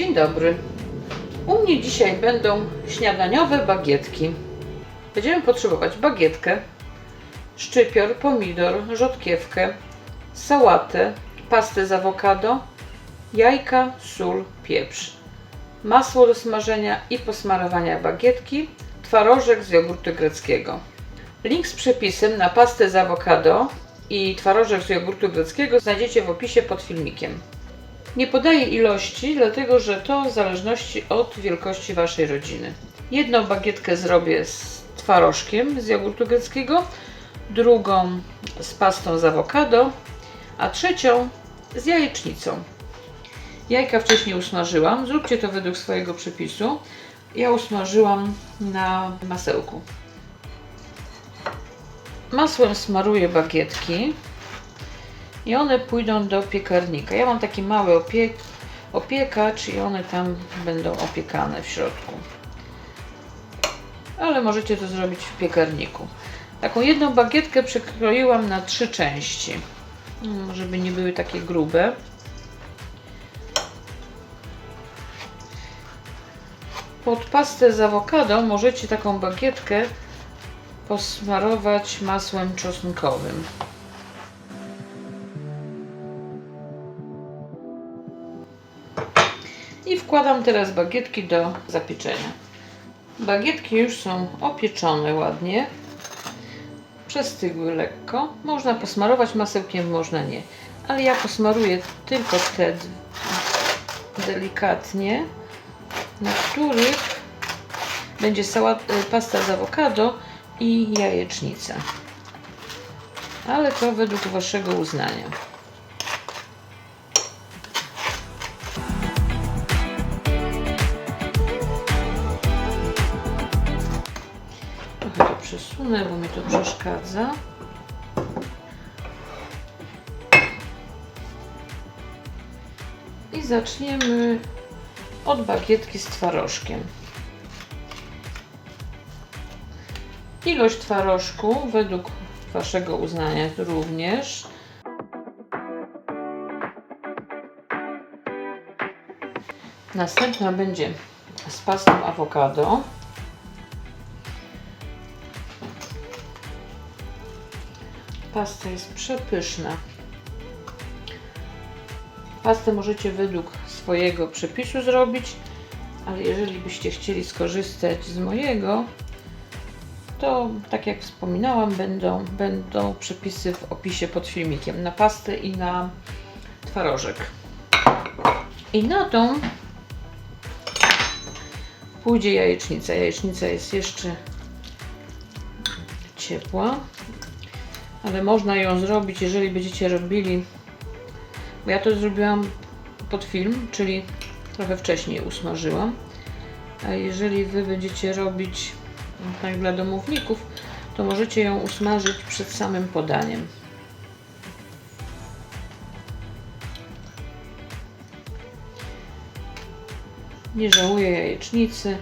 Dzień dobry. U mnie dzisiaj będą śniadaniowe bagietki. Będziemy potrzebować bagietkę, szczypior, pomidor, rzodkiewkę, sałatę, pastę z awokado, jajka, sól, pieprz, masło do smażenia i posmarowania bagietki, twarożek z jogurtu greckiego. Link z przepisem na pastę z awokado i twarożek z jogurtu greckiego znajdziecie w opisie pod filmikiem. Nie podaję ilości, dlatego że to w zależności od wielkości Waszej rodziny. Jedną bagietkę zrobię z twarożkiem z jogurtu greckiego, drugą z pastą z awokado, a trzecią z jajecznicą. Jajka wcześniej usmażyłam, zróbcie to według swojego przepisu. Ja usmażyłam na masełku. Masłem smaruję bagietki i one pójdą do piekarnika. Ja mam taki mały opiek, opiekacz i one tam będą opiekane w środku. Ale możecie to zrobić w piekarniku. Taką jedną bagietkę przekroiłam na trzy części, mm, żeby nie były takie grube. Pod pastę z awokado możecie taką bagietkę posmarować masłem czosnkowym. Wkładam teraz bagietki do zapieczenia. Bagietki już są opieczone ładnie. Przestygły lekko. Można posmarować masełkiem, można nie. Ale ja posmaruję tylko te delikatnie, na których będzie sałat, y, pasta z awokado i jajecznica. Ale to według Waszego uznania. Przesunę, bo mi to przeszkadza. I zaczniemy od bagietki z twarożkiem. Ilość twarożku według Waszego uznania również. Następna będzie z pastą awokado. Pasta jest przepyszna. Pastę możecie według swojego przepisu zrobić, ale jeżeli byście chcieli skorzystać z mojego, to tak jak wspominałam, będą, będą przepisy w opisie pod filmikiem na pastę i na twarożek. I na tą pójdzie jajecznica. Jajecznica jest jeszcze ciepła, ale można ją zrobić, jeżeli będziecie robili, bo ja to zrobiłam pod film, czyli trochę wcześniej usmażyłam. A jeżeli Wy będziecie robić tak dla domowników, to możecie ją usmażyć przed samym podaniem. Nie żałuję jajecznicy.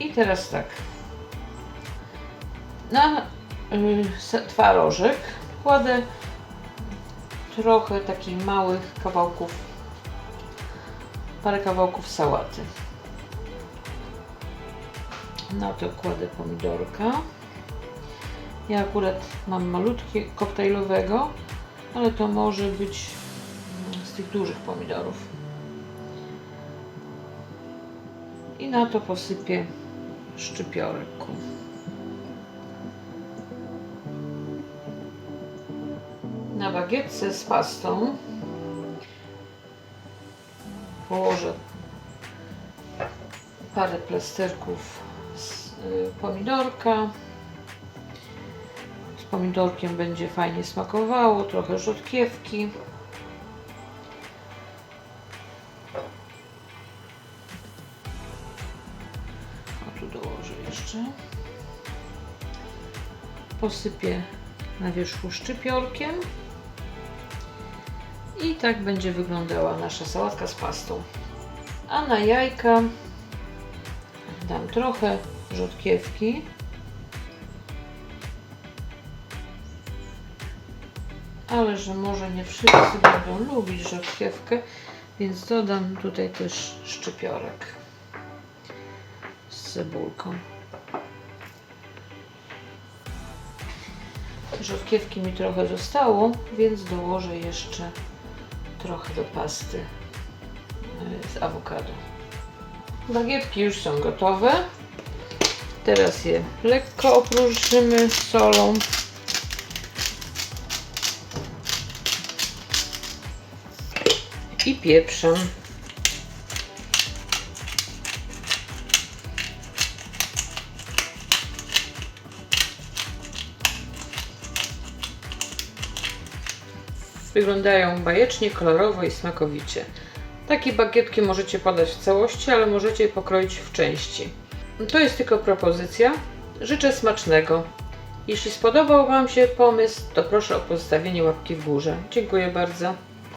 I teraz tak. Na y, twarożek kładę trochę takich małych kawałków parę kawałków sałaty. Na to kładę pomidorka. Ja akurat mam malutkie koktajlowego, ale to może być z tych dużych pomidorów. I na to posypię szczypiorku. Bagietce z pastą położę parę plasterków z y, pomidorka. Z pomidorkiem będzie fajnie smakowało, trochę rzodkiewki. O tu dołożę jeszcze. Posypię na wierzchu szczypiorkiem. I tak będzie wyglądała nasza sałatka z pastą. A na jajka dam trochę rzodkiewki. ale że może nie wszyscy będą lubić rzodkiewkę, więc dodam tutaj też szczypiorek z cebulką. Rzodkiewki mi trochę zostało, więc dołożę jeszcze trochę do pasty e, z awokado. Bagietki już są gotowe. Teraz je lekko opróżnimy solą. I pieprzem. Wyglądają bajecznie, kolorowo i smakowicie. Takie bagietki możecie podać w całości, ale możecie je pokroić w części. To jest tylko propozycja. Życzę smacznego. Jeśli spodobał Wam się pomysł, to proszę o pozostawienie łapki w górze. Dziękuję bardzo.